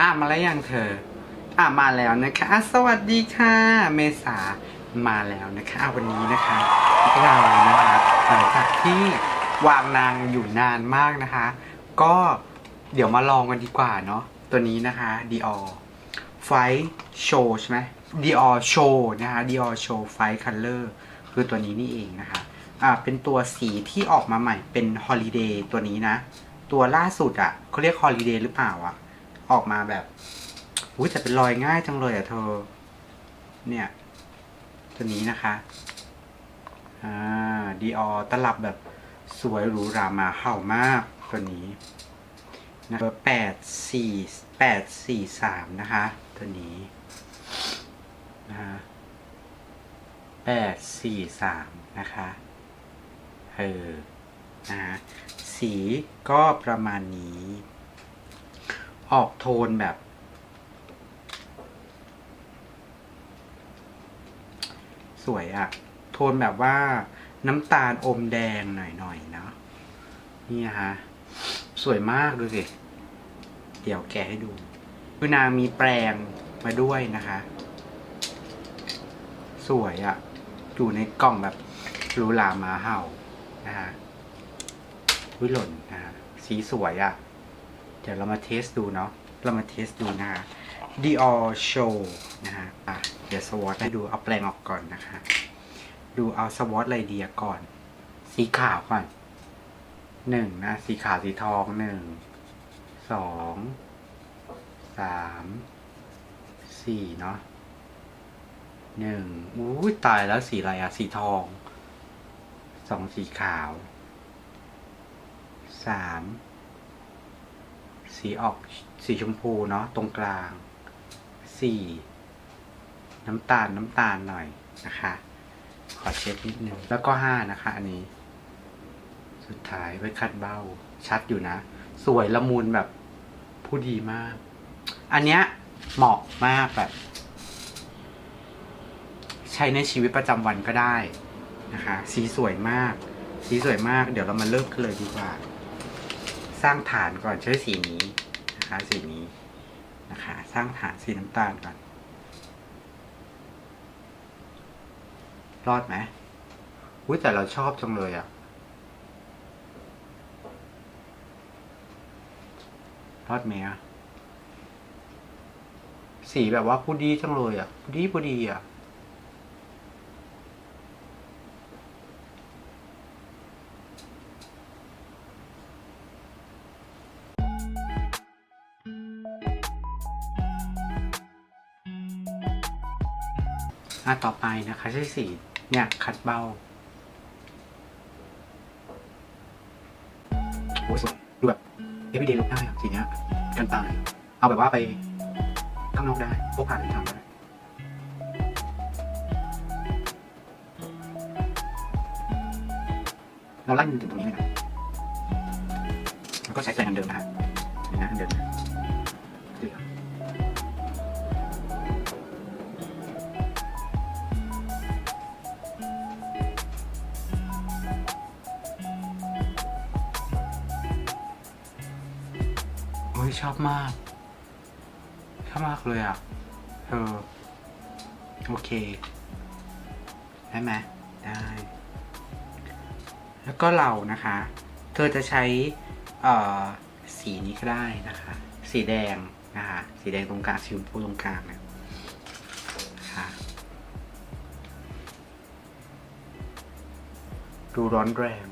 อะมาแล้วยังเธอ อะมาแล้วนะคะ สวัสดีค่ะ เมษามาแล้วนะคะอะวันนี้นะคะเรานะคะหลังจากที่วางนางอยู่นานมากนะคะ ก็เดี๋ยวมาลองกันดีกว่าเนาะตัวนี้นะคะ Dior Fight Show ใช่ไหม Dior Show นะคะ Dior Show Fight Color คือตัวนี้นี่เองนะคะอ่าเป็นตัวสีที่ออกมาใหม่เป็น Holiday ตัวนี้นะ ตัวล่าสุดอะ่ะเขาเรียก Holiday หรือเปล่าอะ่ะ ออกมาแบบอุ้ยแต่เป็นรอยง่ายจังเลยอะเธอ เนี่ย ตัวนี้นะคะ อ่า Dior ตลับแบบสวยหรูหรามาเห่ามากตัวนี้นะเบอร์แปดสี่แปดสี่สามนะคะ ตัวนี้นะคะแปดสี่สามนะคะเออนะสีก็ประมาณนี้ ออกโทนแบบ สวยอะโทนแบบว่าน้ำตาลอมแดงหน่อยๆเนาะนี่นะสวยมากดูสิ เดี๋ยวแกะให้ดูคือนางมีแปลงมาด้วยนะคะ สวยอะอยู่ในกล่องแบบรูหรามาเห่านะคะวิหล่นนะคะสีสวยอะ ดี๋ยวเรามาเทสดูเนาะเรามาเทสดูนะคะ Dior Show นะฮะอะเดี๋ยวสวอตให้ดูเอาแปลงออกก่อนนะคะ ดูเอาสวอตไรเดียก่อน สีขาวก่อนหนึ่งนะ สีขาวสีทองหนึ่งสองสามสี่เนาะหนึ่งอู้ตายแล้วสีอะไรอะสีทองสองสีขาวสาม สีออกสีชมพูเนาะตรงกลางสี่น้ำตาลน้ำตาลหน่อยนะคะ ขอเช็ดนิดนึงแล้วก็ห้านะคะ อันนี้ สุดท้ายไว้คัดเบ้า ชัดอยู่นะ สวยละมุนแบบผู้ดีมาก อันเนี้ยเหมาะมากแบบ ใช้ในชีวิตประจำวันก็ได้นะคะ สีสวยมาก สีสวยมาก เดี๋ยวเรามาเริ่มกันเลยดีกว่า สร้างฐานก่อนใช้สีนี้นะคะ สีนี้นะคะ สร้างฐานสีน้ำตาลก่อน รอดไหมอุ้ยแต่เราชอบจังเลยอะรอดไหมอะสีแบบว่าผู้ดีจังเลยอะผู้ดีผู้ดีอะ อะต่อไปนะคะใช้สีเนี่ยคัดเบ้าโอ้ยสวยดูแบบ everyday look ได้อะสีเนี้ยกันตาย เอาแบบว่าไปข้างนอกได้พกผ่านเดินทางได้เราไล่มันถึงตรงนี้เลยนะแล้วก็ใช้แปรงอันเดิมนะฮะนี่นะอันเดิมนะ ชอบมากชอบมากเลยอะเออโอเค ได้ไหมได้ แล้วก็เรานะคะ เธอจะใช้เออสีนี้ก็ได้นะคะ สีแดงนะคะ สีแดงตรงกลางสีชมพูตรงกลางเนะค่ะดูร้อนแรง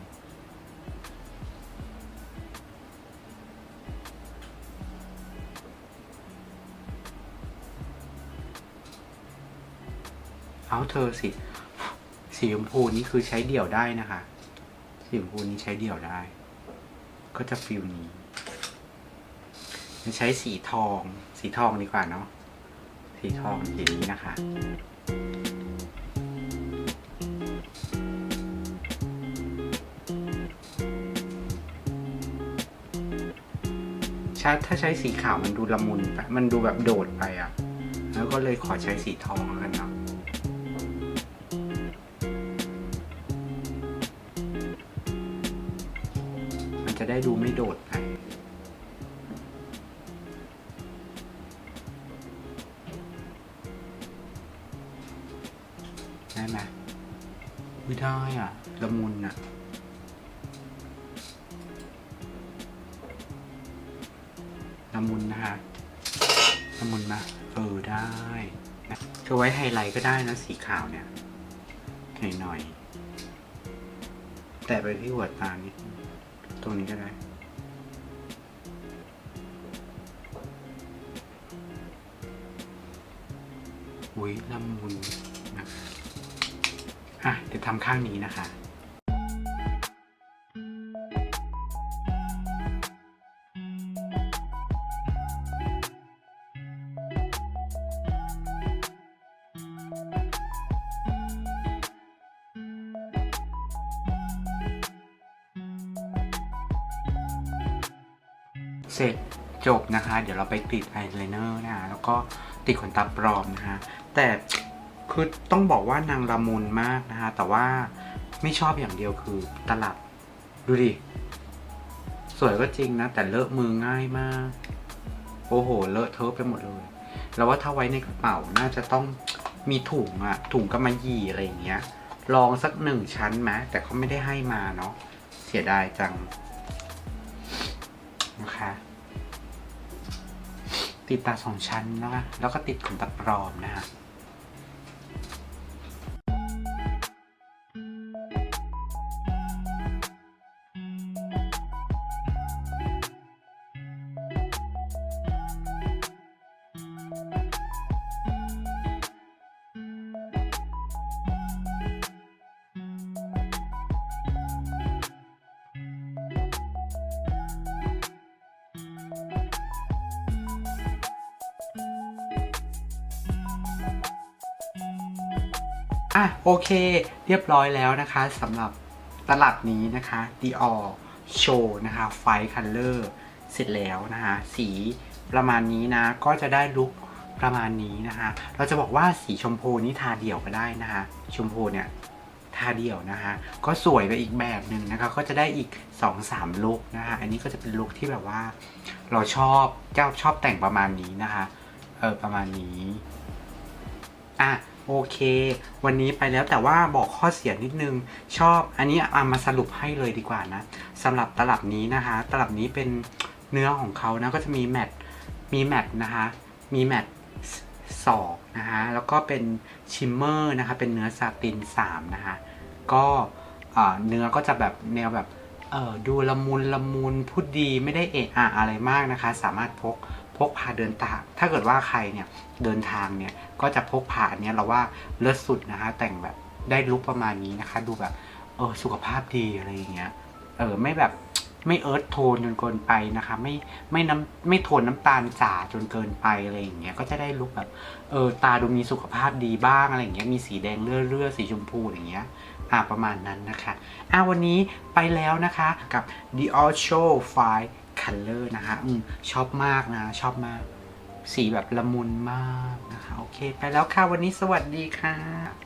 เอาเธอสิสีชมพูนี้คือใช้เดี่ยวได้นะคะสีชมพูนี้ใช้เดี่ยวได้ ก็จะฟิลนี้จะใช้สีทอง สีทองดีกว่าเนาะสีทองสีนี้นะคะชัดถ้าใช้สีขาวมันดูละมุนไปมันดูแบบโดดไปอะ่ะ แล้วก็เลยขอใช้สีทองกันเนาะ จะได้ดูไม่โดดไงได้ไหมไม่ได้อะละมุนอะละมุนนะฮะละมุนมาเออได้นะจะไว้ไฮไลท์ก็ได้นะสีขาวเนี่ยหน่อยๆแต่ไปที่หัวตานิดนึง รงนี้ก็ได้ อุ้ยละมุนนะคะอะ เดี๋ยวทำข้างนี้นะคะ เสร็จจบนะคะ เดี๋ยวเราไปติดอายไลเนอร์นะคะแล้วก็ติดขนตาปลอมนะคะแต่คือต้องบอกว่านางละมุนมากนะคะแต่ว่าไม่ชอบอย่างเดียวคือตลับ ดูดิ สวยก็จริงนะ แต่เลอะมือง่ายมาก โอ้โห เลอะเทอะไปหมดเลย แล้วว่าถ้าไว้ในกระเป๋าน่าจะต้องมีถุงอะถุงกำมะหยี่อะไรอย่างเงี้ย ลองสักหนึ่งชั้นไหมแต่เขาไม่ได้ให้มาเนาะเสียดายจัง นะคะ ติดตาสองชั้นนะคะแล้วก็ติดขนตาปลอมนะฮะ อะโอเค เรียบร้อยแล้วนะคะสำหรับตลับนี้นะคะ Dior Show นะคะ Fight Color เสร็จแล้วนะคะ สีประมาณนี้นะ ก็จะได้ลุคประมาณนี้นะคะ เราจะบอกว่าสีชมพูนี่ทาเดี่ยวก็ได้นะคะ ชมพูเนี่ยทาเดี่ยวนะคะก็สวยไปอีกแบบหนึ่งนะคะ ก็จะได้อีก 2-3ลุคนะคะ อันนี้ก็จะเป็นลุคที่แบบว่า เราชอบเจ้าชอบแต่งประมาณนี้นะคะ เออประมาณนี้ อะ โอเค วันนี้ไปแล้วแต่ว่าบอกข้อเสียนิดนึง ชอบอันนี้เอามาสรุปให้เลยดีกว่านะสำหรับตลับนี้นะคะ ตลับนี้เป็นเนื้อของเขานะก็จะมีแมตมีแมตนะคะ มีแมตสองนะคะแล้วก็เป็นชิมเมอร์นะคะ เป็นเนื้อซาตินสามนะคะ ก็เนื้อก็จะแบบแนวแบบดูละมุนละมุนพูดดีไม่ได้เอะอะอะไรมากนะคะ สามารถพก พกพาเดินทางถ้าเกิดว่าใครเนี่ยเดินทางเนี่ยก็จะพกพาอันนี้เราว่าเลิศสุดนะคะ แต่งแบบได้ลุคประมาณนี้นะคะ ดูแบบเออสุขภาพดีอะไรอย่างเงี้ยเออไม่แบบไม่เอิร์ธโทนจนเกินไปนะคะ ไม่ไม่น้ำไม่โทนน้ำตาลจ๋าจนเกินไปอะไรอย่างเงี้ยก็จะได้ลุคแบบเออตาดูมีสุขภาพดีบ้างอะไรอย่างเงี้ยมีสีแดงเลื่อๆสีชมพูอย่างเงี้ยอ่าประมาณนั้นนะคะอ่าวันนี้ไปแล้วนะคะกับ Dior Show 5 คัลเลอร์นะคะอืมชอบมากนะ ชอบมาก สีแบบละมุนมากนะคะ โอเค ไปแล้วค่ะ วันนี้สวัสดีค่ะ